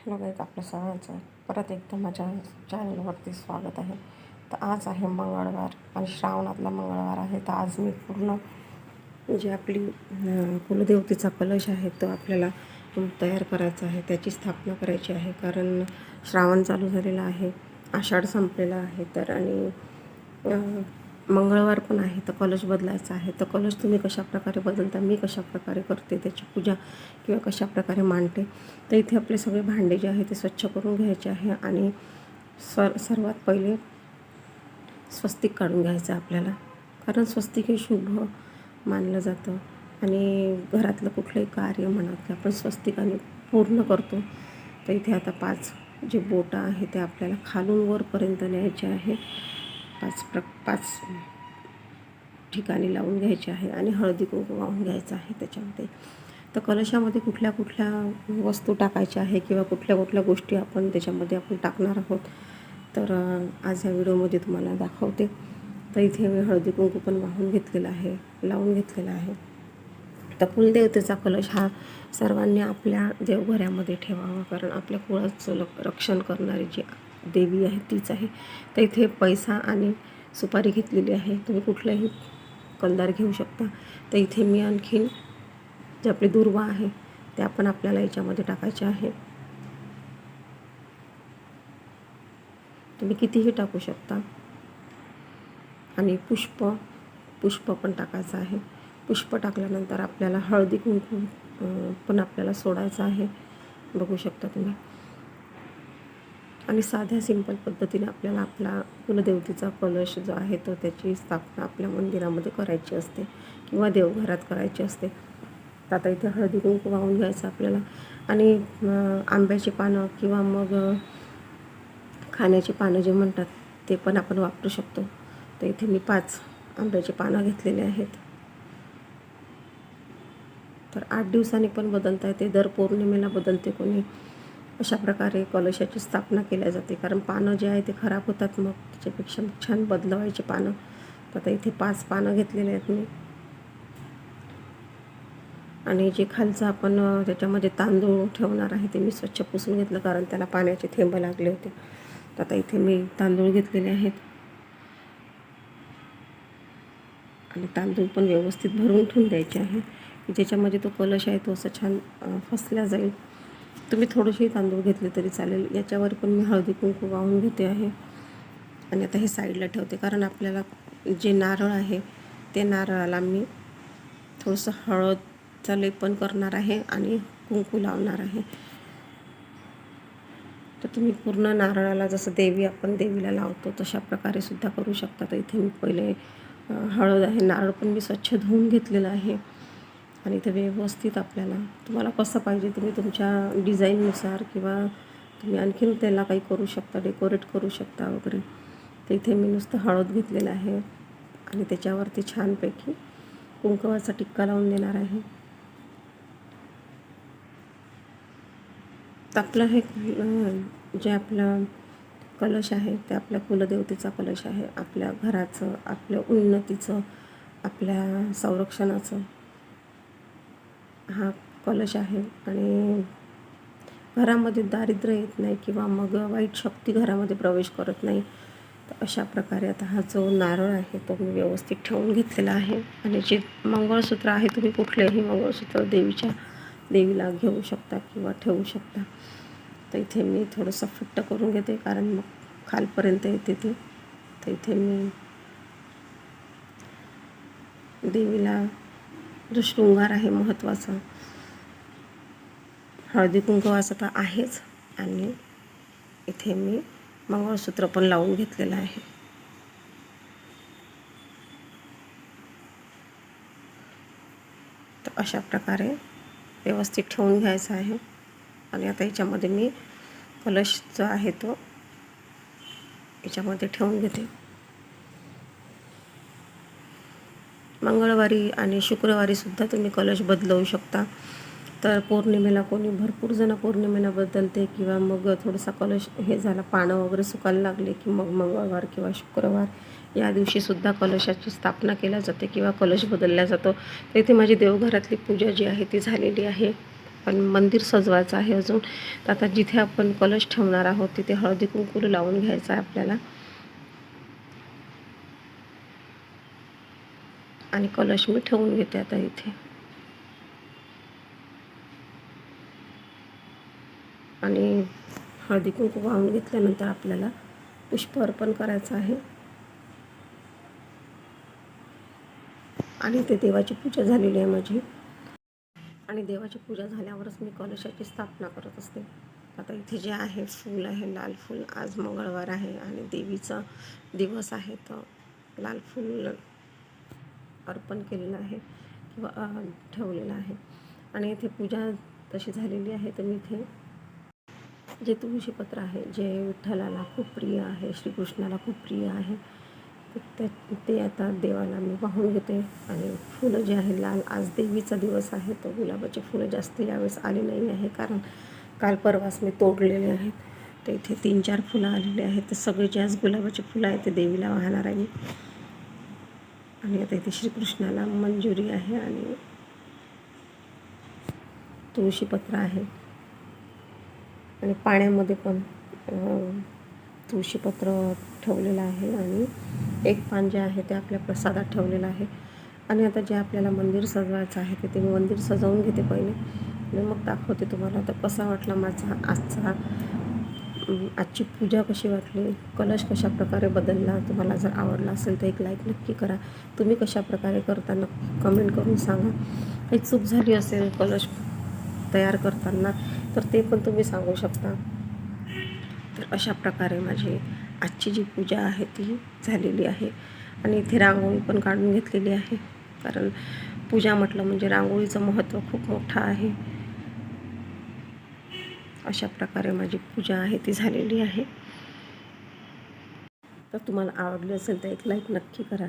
Hello गाईक आपलं सगळ्यांचं परत एकदा माझ्या चॅनलवरती स्वागत आहे. तर आज आहे मंगळवार आणि श्रावणातला मंगळवार आहे. तर आज मी पूर्ण जी आपली कुलदेवतेचा कलश आहे तो आपल्याला तयार करायचा आहे. त्याची स्थापना करायची आहे. कारण श्रावण चालू झालेला आहे. आषाढ संपलेला आहे. तर आणि मंगळवार पण आहे तर कलश बदलायचा आहे. तर कलश तुम्ही कशाप्रकारे बदलता मी कशाप्रकारे करते त्याची पूजा किंवा कशाप्रकारे मांडते. तर इथे आपले सगळे भांडे जे आहे ते स्वच्छ करून घ्यायचे आहे आणि सर सर्वात पहिले स्वस्तिक काढून घ्यायचं आहे आपल्याला. कारण स्वस्तिक हे शुभ मानलं जातं. आणि घरातलं कुठलंही कार्य म्हणा की आपण स्वस्तिकाने पूर्ण करतो तर इथे आता पाच जे बोटं आहे ते आपल्याला खालून वरपर्यंत न्यायचे आहे. पाच प्र पाच ठिकाणी लावून घ्यायचे आहे आणि हळदी कुंकू वाहून घ्यायचं आहे त्याच्यामध्ये. तर कलशामध्ये कुठल्या कुठल्या वस्तू टाकायच्या आहे किंवा कुठल्या कुठल्या गोष्टी आपण त्याच्यामध्ये आपण टाकणार आहोत तर आज या व्हिडिओमध्ये तुम्हाला दाखवते. तर इथे मी हळदी कुंकू पण वाहून घेतलेला आहे लावून घेतलेला आहे. तर कुलदेवतेचा कलश हा सर्वांनी आपल्या देवघरामध्ये ठेवावा कारण आपल्या कुळाचं रक्षण करणारी जी देवी आहे तीच आहे. तर इथे पैसा आणि सुपारी घेतलेली आहे. तुम्ही कुठलाही कलदार घेऊ शकता. तर इथे मी आणखीन जे आपली दुर्वा आहे ते आपण आपल्याला याच्यामध्ये टाकायचे आहे. तुम्ही कितीही टाकू शकता. आणि पुष्प पुष्प पण टाकायचं आहे. पुष्प टाकल्यानंतर आपल्याला हळदी कुंकू पण आपल्याला सोडायचं आहे. बघू शकता तुम्ही. आणि साध्या सिंपल पद्धतीने आपल्याला आपला कुलदेवतेचा कलश जो आहे तो त्याची स्थापना आपल्या मंदिरामध्ये करायची असते किंवा देवघरात करायची असते. तर आता इथे हळदी कुंकू वाहून घ्यायचं आपल्याला. आणि आंब्याची पानं किंवा मग खाण्याची पानं जे म्हणतात ते पण आपण वापरू शकतो. तर इथे मी पाच आंब्याची पानं घेतलेली आहेत. तर आठ दिवसांनी पण बदलता येते. दर पौर्णिमेला बदलते कोणी. अशा प्रकारे कलशाची स्थापना केल्या जाते. कारण पानं जे आहे ते खराब होतात मग. त्याच्यापेक्षा छान बदलवायचे पानं. तर आता इथे पाच पानं घेतलेले आहेत मी. आणि जे खालचं आपण त्याच्यामध्ये तांदूळ ठेवणार आहे ते मी स्वच्छ पुसून घेतलं. कारण त्याला पाण्याचे थेंब लागले होते. तर आता इथे मी तांदूळ घेतलेले आहेत. आणि तांदूळ पण व्यवस्थित भरून ठेवून द्यायचे आहे. की ज्याच्यामध्ये तो कलश आहे तो असं छान फसला जाईल. तुम्ही थोडेसे तांदूळ घेतले तरी चालेल. याच्यावर पण मी हळदी कुंकू वाहून घेते आहे. आणि आता हे साईडला ठेवते. कारण आपल्याला जे नारळ आहे ते नारळाला मी थोडंसं हळदचा लेपन करणार आहे आणि कुंकू लावणार आहे. तर तुम्ही पूर्ण नारळाला जसं देवी आपण देवीला लावतो तशा प्रकारे सुद्धा करू शकता. तर इथे मी पहिले हळद आहे. नारळ पण मी स्वच्छ धुवून घेतलेलं आहे. आणि इथे व्यवस्थित आपल्याला. तुम्हाला कसं पाहिजे तुम्ही तुमच्या डिझाईननुसार किंवा तुम्ही आणखीन त्याला काही करू शकता डेकोरेट करू शकता वगैरे. तर इथे मी नुसतं हळद घेतलेलं आहे आणि त्याच्यावरती छानपैकी कुंकवाचा टिक्का लावून देणार आहे. आपलं हे जे आपलं कलश आहे ते आपल्या कुलदेवतेचा कलश आहे. आपल्या घराचं आपल्या उन्नतीचं आपल्या संरक्षणाचं. हा कलश आहे आणि घरामध्ये दारिद्र्य येत नाही किंवा मग वाईट शक्ती घरामध्ये प्रवेश करत नाही. तर अशा प्रकारे आता हा जो नारळ आहे तो मी व्यवस्थित ठेवून घेतलेला आहे. आणि जे मंगळसूत्र आहे तुम्ही कुठलेही मंगळसूत्र देवीच्या देवीला घेऊ शकता किंवा ठेवू शकता. तर इथे मी थोडंसं फिट्ट करून घेते कारण मग खालपर्यंत येते ते. तर इथे मी देवीला जो शृंगार आहे महत्त्वाचा. हळदी कुंकवाचा तर आहेच आणि इथे मी मंगळसूत्र पण लावून घेतलेलं आहे. तर अशा प्रकारे व्यवस्थित ठेवून घ्यायचं आहे आणि आता याच्यामध्ये मी कलश जो आहे तो याच्यामध्ये ठेवून घेते. मंगळवारी आणि शुक्रवारीसुद्धा तुम्ही कलश बदलवू शकता. तर पौर्णिमेला कोणी भरपूर जण पौर्णिमेला बदलते किंवा मग थोडासा कलश हे झाला पानं वगैरे सुकायला लागले की मग मंगळवार किंवा शुक्रवार या दिवशीसुद्धा कलशाची स्थापना केल्या जाते किंवा कलश बदलला जातो. तर इथे माझी देवघरातली पूजा जी आहे ती झालेली आहे. पण मंदिर सजवायचं आहे अजून. तर आता जिथे आपण कलश ठेवणार आहोत तिथे हळदी कुंकू लावून घ्यायचं आहे आपल्याला. आणि कलश मी ठेवून घेते आता इथे. आणि हळदी कुंकू वाहून घेतल्यानंतर आपल्याला पुष्प अर्पण करायचं आहे. आणि ते देवाची पूजा झालेली आहे माझी. आणि देवाची पूजा झाल्यावरच मी कलशाची स्थापना करत असते. आता इथे जे आहे फूल आहे लाल फूल. आज मंगळवार आहे आणि देवीचा दिवस आहे तर लाल फूल अर्पण केलेलं आहे किंवा ठेवलेलं आहे. आणि इथे पूजा तशी झालेली आहे. तर मी इथे जे तुळशीपत्र आहे जे विठ्ठलाला खूप प्रिय आहे श्रीकृष्णाला खूप प्रिय आहे तर ते आता देवाला मी वाहून घेते. आणि फुलं जे आहे लाल आज देवीचा दिवस आहे तर गुलाबाचे फुलं जास्त यावेळेस आले नाही आहे. कारण काल परवास मी तोडलेले आहेत. तर इथे तीन चार फुलं आलेले आहेत. तर सगळे जे आज गुलाबाचे फुलं आहेत ते देवीला वाहणार आहे. आणि आता इथे श्रीकृष्णाला मंजुरी आहे आणि तुळशीपत्र आहे. आणि पाण्यामध्ये पण तुळशीपत्र ठेवलेलं आहे आणि एक पान जे आहे ते आपल्या प्रसादात ठेवलेलं आहे. आणि आता जे आपल्याला मंदिर सजवायचं आहे ते ते मी मंदिर सजवून घेते पहिले. आणि मग दाखवते तुम्हाला. तर कसा वाटला माझा आजचा आजची पूजा कशी वाटली? कलश कशा प्रकारे बदलला? तुम्हाला जर आवडला असेल तर एक लाईक नक्की करा. तुम्ही कशा प्रकारे करता नक्की कमेंट करून सांगा. काही चूक झाली असेल कलश तयार करताना तर ते पण तुम्ही सांगू शकता. तर अशा प्रकारे माझी आजची जी पूजा आहे ती झालेली आहे. आणि इथे रांगोळी पण काढून घेतलेली आहे. कारण पूजा म्हटलं म्हणजे रांगोळीचं महत्त्व खूप मोठं आहे. अशा प्रकारे माझी पूजा आहे ती झालेली आहे. तर तुम्हाला आवडली असेल तर एक लाईक नक्की करा.